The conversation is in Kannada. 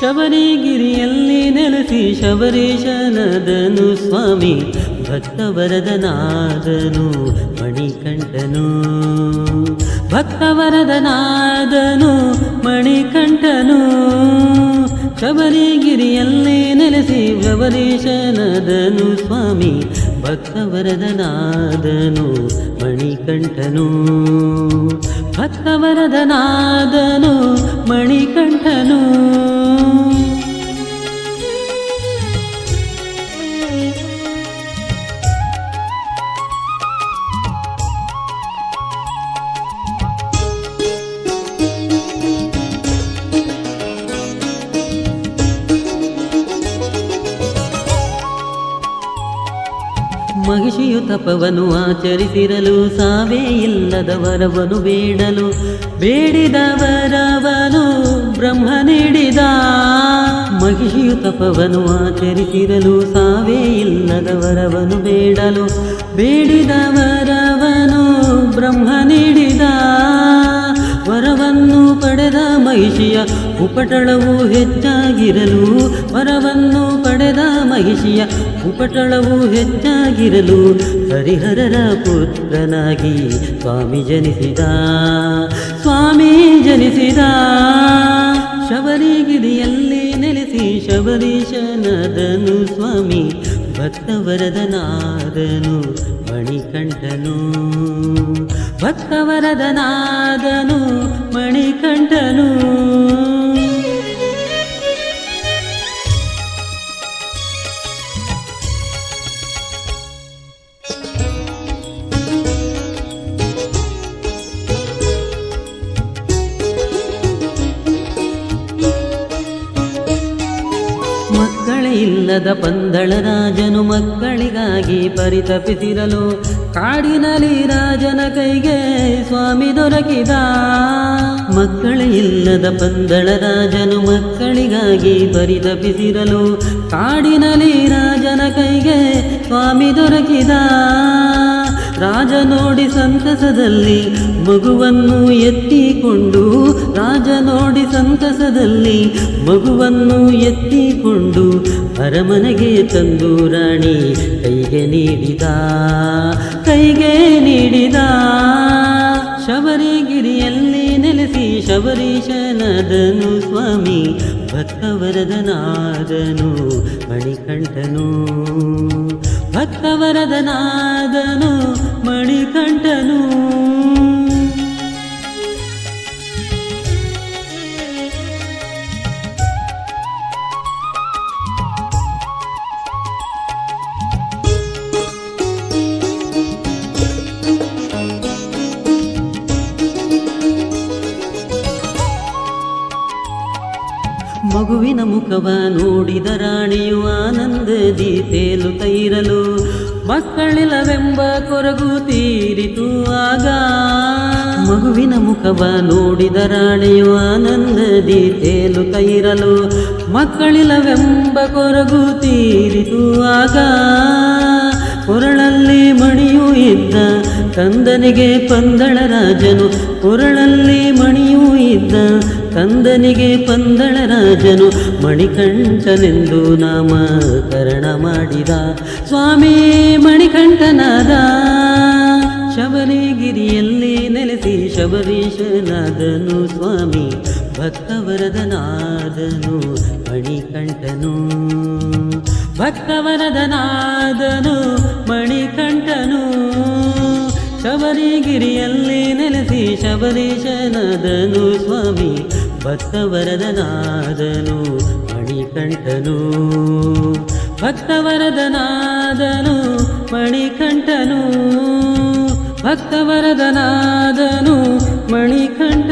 ಶಬರಿಗಿರಿಯಲ್ಲಿ ನೆಲೆಸಿ ಶಬರೀಶನದನು ಸ್ವಾಮಿ, ಭಕ್ತವರದನಾದನು, ಮಣಿಕಂಠನು. ಭಕ್ತವರದನಾದನು, ಮಣಿಕಂಠನು. ಶಬರಿಗಿರಿಯಲ್ಲಿ ನೆಲೆಸಿ ಶಬರೀಶನದನು ಸ್ವಾಮಿ, ಭಕ್ತವರದನಾದನು, ಮಣಿಕಂಠನು. ಭಕ್ತವರದನಾದನು ಮಣಿಕಂಠನು ಮಹಿಷಿಯು ತಪವನು ಆಚರಿಸಿರಲು ಸಾವೇ ಇಲ್ಲದ ವರವನು ಬೇಡಲು ಬೇಡಿದವರವನು ಬ್ರಹ್ಮ ನೀಡಿದ. ಮಹಿಷಿಯು ತಪವನು ಆಚರಿಸಿರಲು ಸಾವೇ ಇಲ್ಲದ ವರವನು ಬೇಡಲು ಬೇಡಿದವರವನು ಬ್ರಹ್ಮ ನೀಡಿದ. ವರವನ್ನು ಪಡೆದ ಮಹಿಷಿಯ ಉಪಟಳವು ಹೆಚ್ಚಾಗಿರಲು ವರವನ್ನು ಪಡೆದ ಮಹಿಷಿಯ ಉಪಟಳವು ಹೆಚ್ಚಾಗಿರಲು ಹರಿಹರರ ಪುತ್ರನಾಗಿ ಸ್ವಾಮಿ ಜನಿಸಿದ. ಸ್ವಾಮಿ ಜನಿಸಿದ. ಶಬರಿಗಿರಿಯಲ್ಲಿ ನೆಲೆಸಿ ಶಬರೀಶನದನು ಸ್ವಾಮಿ ಭಕ್ತವರದನಾದನು ಮಣಿಕಂಠನು. ಭಕ್ತವರದನಾದನು ಮಣಿಕಂಠನು ಇಲ್ಲದ ಪಂದಳ ರಾಜನು ಮಕ್ಕಳಿಗಾಗಿ ಪರಿತಪಿಸಿರಲು ಕಾಡಿನಲ್ಲಿ ರಾಜನ ಕೈಗೆ ಸ್ವಾಮಿ ದೊರಕಿದ. ಮಕ್ಕಳ ಇಲ್ಲದ ಪಂದಳ ರಾಜನು ಮಕ್ಕಳಿಗಾಗಿ ಪರಿತಪಿಸಿರಲು ಕಾಡಿನಲ್ಲಿ ರಾಜನ ಕೈಗೆ ಸ್ವಾಮಿ ದೊರಕಿದ. ರಾಜ ನೋಡಿ ಸಂತಸದಲ್ಲಿ ಮಗುವನ್ನು ಎತ್ತಿಕೊಂಡು, ರಾಜ ನೋಡಿ ಸಂತಸದಲ್ಲಿ ಮಗುವನ್ನು ಎತ್ತಿಕೊಂಡು ಅರಮನೆಗೆ ತಂದು ರಾಣಿ ಕೈಗೆ ನೀಡಿದ ಕೈಗೆ ನೀಡಿದ. ಶಬರಿಗಿರಿಯಲ್ಲಿ ನೆಲೆಸಿ ಶಬರೀಶನದನು ಸ್ವಾಮಿ ಭಕ್ತವರದನಾದನು ಮಣಿಕಂಠನು. ಭಕ್ತವರದನಾದನು ಮಗುವಿನ ಮುಖವ ನೋಡಿದ ರಾಣಿಯು ಆನಂದದಿ ತೈರಲು, ಮಕ್ಕಳಿಲ್ಲವೆಂಬ ಕೊರಗು ತೀರಿತು ಆಗ. ಮಗುವಿನ ಮುಖವ ನೋಡಿದ ರಾಣಿಯು ಆನಂದದಿ ತೈರಲು, ಮಕ್ಕಳಿಲ್ಲವೆಂಬ ಕೊರಗು ತೀರಿತು ಆಗ. ಕೊರಳಲ್ಲಿ ಮಣಿಯೂ ಇದ್ದ ಕಂದನಿಗೆ ಪಂದಳ ರಾಜನು, ಕೊರಳಲ್ಲಿ ಮಣಿಯೂ ಇದ್ದ ಕಂದನಿಗೆ ಪಂದಳ ರಾಜನು ಮಣಿಕಂಠನೆಂದು ನಾಮಕರಣ ಮಾಡಿದ. ಸ್ವಾಮಿ ಮಣಿಕಂಠನಾದ, ಶಬರಿಗಿರಿಯಲ್ಲಿ ನೆಲೆಸಿ ಶಬರೀಶನಾದನು ಸ್ವಾಮಿ, ಭಕ್ತವರದನಾದನು ಮಣಿಕಂಠನು. ಭಕ್ತವರದನಾದನು ಮಣಿಕಂಠನು. ಶಬರಿಗಿರಿಯಲ್ಲಿ ನೆಲೆಸಿ ಶಬರೀಶನಾದನು ಸ್ವಾಮಿ ಭಕ್ತವರದನಾದನು ಮಣಿಕಂಠನು. ಭಕ್ತವರದನಾದನು ಮಣಿಕಂಠನು. ಭಕ್ತವರದನಾದನು ಮಣಿಕಂಠ